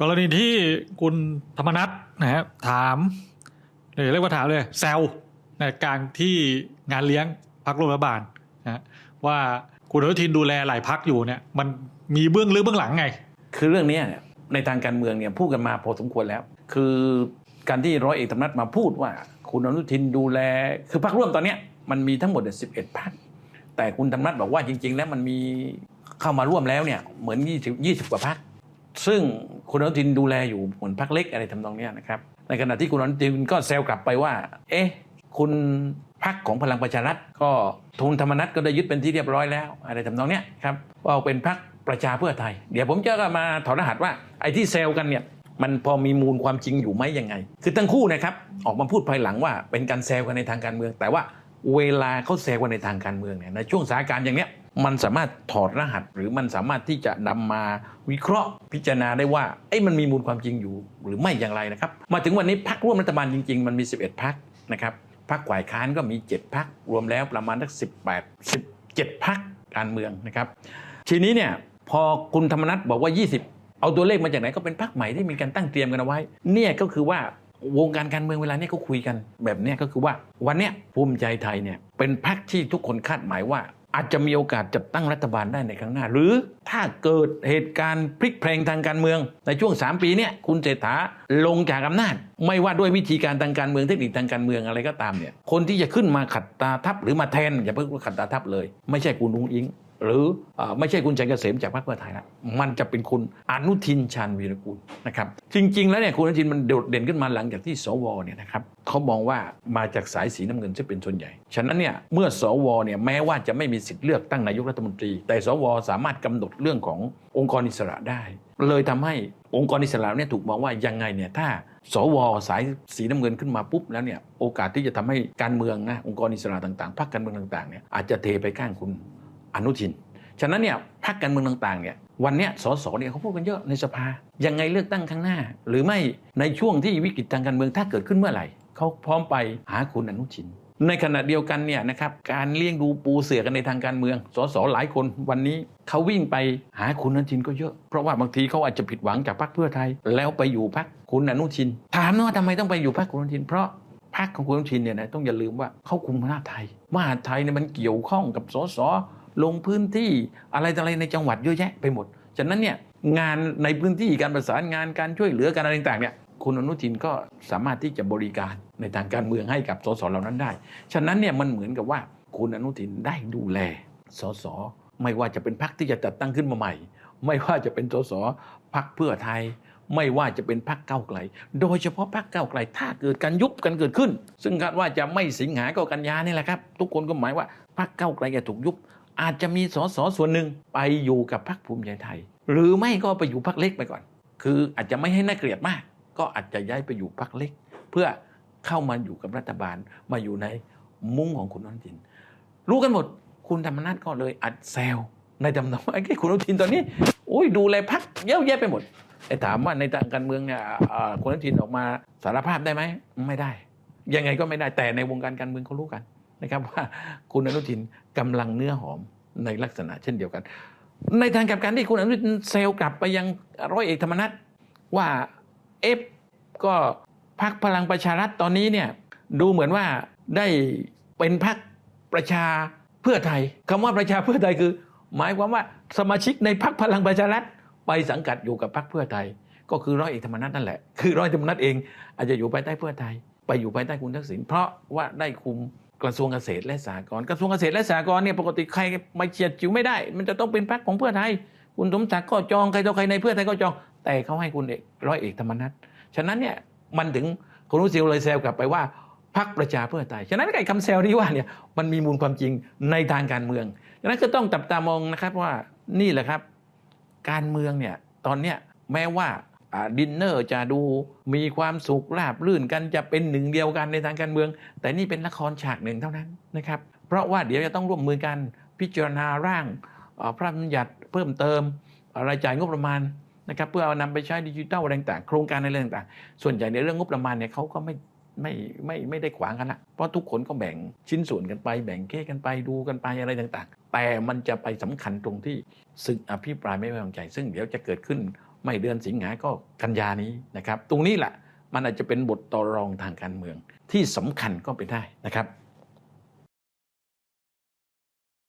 กรณีที่คุณธรรมนัทนะฮะถามเรียกว่าถามเลยแซวในการที่งานเลี้ยงพักรัฐบาลนะว่าคุณอนุทินดูแลหลายพักอยู่เนี่ย มันมีเบื้องลึกเบื้องหลังไง คือเรื่องนี้ในทางการเมืองเนี่ยพูดกันมาพอสมควรแล้ว คือการที่ร้อยเอกธรรมนัฐมาพูดว่า คุณอนุทินดูแล คือพรรคร่วมตอนเนี้ยมันมีทั้งหมดสิบเอ็ดพรรคแต่คุณธรรมนัฐบอกว่าจริง ๆ แล้วมันมีเข้ามาร่วมแล้วเนี่ยเหมือน20 20กว่าพรรค ซึ่งคุณอนุทินดูแลอยู่เหมือนพรรคเล็กอะไรทำนองนี้นะครับ ในขณะที่คุณอนุทินก็แซวกลับไปว่า เอ๊ะ คุณพรรคของพลังประชารัฐก็ทุนธรรมนัฐก็ได้ยึดเป็นที่เรียบร้อยแล้ว อะไรทำนองเนี้ยครับว่าเป็นพรรคประชาเพื่อไทย เดี๋ยวผมจะมาถอดรหัสว่าไอ้ที่เซลกันเนี่ยมันพอมีมูลความจริงอยู่ไหมยังไง คือทั้งคู่นะครับออกมาพูดภายหลังว่าเป็นการแซวกันในทางการเมือง แต่ว่าเวลาเขาแซวกันในทางการเมืองเนี่ยในช่วงสถานการณ์อย่างเนี้ย มันสามารถถอดรหัสหรือมันสามารถที่จะนำมาวิเคราะห์พิจารณาได้ว่าไอ้มันมีมูลความจริงอยู่หรือไม่อย่างไรนะครับ มาถึงวันนี้พักร่วมรัฐบาลจริง ๆ มันมี 11 พักนะครับพักฝ่ายค้านก็มี 7 พักรวมแล้วประมาณสัก18 17 พักการเมืองนะครับ ทีนี้เนี่ยพอคุณธรรมนัฐบอกว่า 20 เอาตัวเลขมาจากไหนก็เป็นพักใหม่ที่มีการตั้งเตรียมกันเอาไว้ เนี่ยก็คือว่าวงการการเมืองเวลาเนี้เขาคุยกันแบบเนี้ยก็คือว่าวันเนี้ยภูมิใจไทยเนี่ยเป็นพักที่ทุกคนคาดหมายว่า อาจจะมีโอกาสจัดตั้งรัฐบาลได้ในครั้งหน้า หรือถ้าเกิดเหตุการณ์พลิกแพลงทางการเมือง ในช่วง 3 ปีเนี่ยคุณเศรษฐาลงจากอำนาจ ไม่ว่าด้วยวิธีการทางการเมืองเทคนิคทางการเมืองอะไรก็ตามเนี่ยคนที่จะขึ้นมาขัดตาทับหรือมาแทนอย่าเพิ่งว่าขัดตาทับเลย ไม่ใช่คุณนุ้งอิง หรืออไม่ใช่คุณชัยเกษมจากพรรคเพื่อไทยละมันจะเป็นคุณอนุทินชาญวีรกูลนะครับจริง ๆ แล้วเนี่ยคุณอนุทินมันโดดเด่นขึ้นมาหลังจากที่สวเนี่ยนะครับเขามองว่ามาจากสายสีน้ำเงินจะเป็นส่วนใหญ่ ฉะนั้นเนี่ยเมื่อสวเนี่ยแม้ว่าจะไม่มีสิทธิ์เลือกตั้งนายกรัฐมนตรี แต่สวสามารถกำหนดเรื่องขององค์กรอิสระได้ เลยทำให้องค์กรอิสระเนี่ยถูกมองว่ายังไงเนี่ยถ้าสวสายสีน้ำเงินขึ้นมาปุ๊บแล้วเนี่ยโอกาสที่จะทำให้การเมืองนะองค์กรอิสระต่างๆพรรคการเมืองต่างๆเนี่ยอาจจะเทไปข้างคุณ อนุทิน ฉะนั้นเนี่ยพรรคการเมืองต่างๆเนี่ยวันเนี้ยสสเนี่ยเขาพูดกันเยอะในสภา ยังไงเลือกตั้งข้างหน้า หรือไม่ในช่วงที่วิกฤตทางการเมืองถ้าเกิดขึ้นเมื่อไหร่เขาพร้อมไปหาคุณอนุทิน ในขณะเดียวกันเนี่ยนะครับการเลี้ยงดูปูเสือกันในทางการเมือง สสหลายคนวันนี้เขาวิ่งไปหาคุณอนุทินก็เยอะ เพราะว่าบางทีเขาอาจจะผิดหวังจากพรรคเพื่อไทย แล้วไปอยู่พรรคคุณอนุทิน ถามนะว่าทำไมต้องไปอยู่พรรคคุณอนุทิน เพราะพรรคของคุณอนุทินเนี่ยนะต้องอย่าลืมว่าเขาคุมมหาไทยมหาไทยเนี่ยมันเกี่ยวข้องกับสส ลงพื้นที่อะไรต่ออะไรในจังหวัดเยอะแยะไปหมด ฉะนั้นเนี่ยงานในพื้นที่การประสานงานการช่วยเหลือการอะไรต่างๆเนี่ยคุณอนุทินก็สามารถที่จะบริการในทางการเมืองให้กับสสเหล่านั้นได้ ฉะนั้นเนี่ยมันเหมือนกับว่าคุณอนุทินได้ดูแลสสไม่ว่าจะเป็นพรรคที่จะจัดตั้งขึ้นมาใหม่ ไม่ว่าจะเป็นสสพรรคเพื่อไทย ไม่ว่าจะเป็นพรรคก้าไกล โดยเฉพาะพรรคก้าไกล ถ้าเกิดการยุบกันเกิดขึ้น ซึ่งคาดว่าจะไม่สิงหาก็กันยานี่แหละครับ ทุกคนก็หมายว่าพรรคก้าไกลจะถูกยุบ อาจจะมีสสส่วนหนึ่งไปอยู่กับพรรคภูมิใจไทย หรือไม่ก็ไปอยู่พรรคเล็กไปก่อน คืออาจจะไม่ให้น่าเกลียดมาก ก็อาจจะย้ายไปอยู่พรรคเล็ก เพื่อเข้ามาอยู่กับรัฐบาลมาอยู่ในมุ้งของคุณอนุทิน รู้กันหมดคุณธรรมนัฐก็เลยอัดแซวในตำนองว่าไอ้คุณอนุทินตอนนี้โอ้ยดูแลพักเยอะแยะไปหมดไอ้ถามว่าในทางการเมืองเนี่ยคุณอนุทินออกมาสารภาพได้ไหมไม่ได้ ยังไงก็ไม่ได้แต่ในวงการการเมืองเขารู้กัน นะครับว่าคุณอนุทินกำลังเนื้อหอมในลักษณะเช่นเดียวกัน ในทางกลับการที่คุณอนุทินเซลกลับไปยังร้อยเอกธรรมนัฐว่าเอฟก็พักพลังประชารัฐตอนนี้เนี่ยดูเหมือนว่าได้เป็นพักประชาเพื่อไทยคำว่าประชาเพื่อไทยคือ หมายความว่าสมาชิกในพักพลังประชารัฐไปสังกัดอยู่กับพักเพื่อไทย ก็คือร้อยเอกธรรมนัฐนั่นแหละ คือร้อยเอกธรรมนัฐเองอาจจะอยู่ภายใต้เพื่อไทย ไปอยู่ภายใต้คุณทักษิณเพราะว่าได้คุม กระทรวงเกษตรและสหกรณ์กระทรวงเกษตรและสหกรณ์เนี่ยปกติใครมาเฉียดจิ๋วไม่ได้ มันจะต้องเป็นพรรคของเพื่อไทย คุณสมศักดิ์ก็จองใครต่อใครในเพื่อไทยก็จอง แต่เขาให้คุณเอกร้อยเอกธรรมนัฐฉะนั้นเนี่ยมันถึงคุณรู้สิเลยแซวกลับไปว่าพรรคประชาเพื่อไทยฉะนั้นไอ้คำแซวที่ว่าเนี่ยมันมีมูลความจริงในทางการเมืองฉะนั้นก็ต้องจับตามองนะครับว่านี่แหละครับ การเมืองเนี่ยตอนเนี้ยแม้ว่า ดินเนอร์จะดูมีความสุขราบรื่นกันจะเป็นหนึ่งเดียวกันในทางการเมือง แต่นี่เป็นละครฉากหนึ่งเท่านั้นนะครับ เพราะว่าเดี๋ยวจะต้องร่วมมือกันพิจารณาร่างพระราชบัญญัติเพิ่มเติมรายจ่ายงบประมาณนะครับเพื่อเอานำไปใช้ดิจิทัลอะไรต่างโครงการในเรื่องต่างส่วนใหญ่ในเรื่องงบประมาณเนี่ยเขาก็ไม่ไม่ไม่ไม่ได้ขวางกันละเพราะทุกคนก็แบ่งชิ้นส่วนกันไป แบ่งเค้กกันไปดูกันไปอะไรต่าง ๆ แต่มันจะไปสำคัญตรงที่ซึ่งอภิปรายไม่ไว้วางใจ ซึ่งเดี๋ยวจะเกิดขึ้น ไม่เดือนสิงหาก็กันยานี้นะครับ ตรงนี้แหละมันอาจจะเป็นบทต่อรองทางการเมืองที่สำคัญก็เป็นได้นะครับ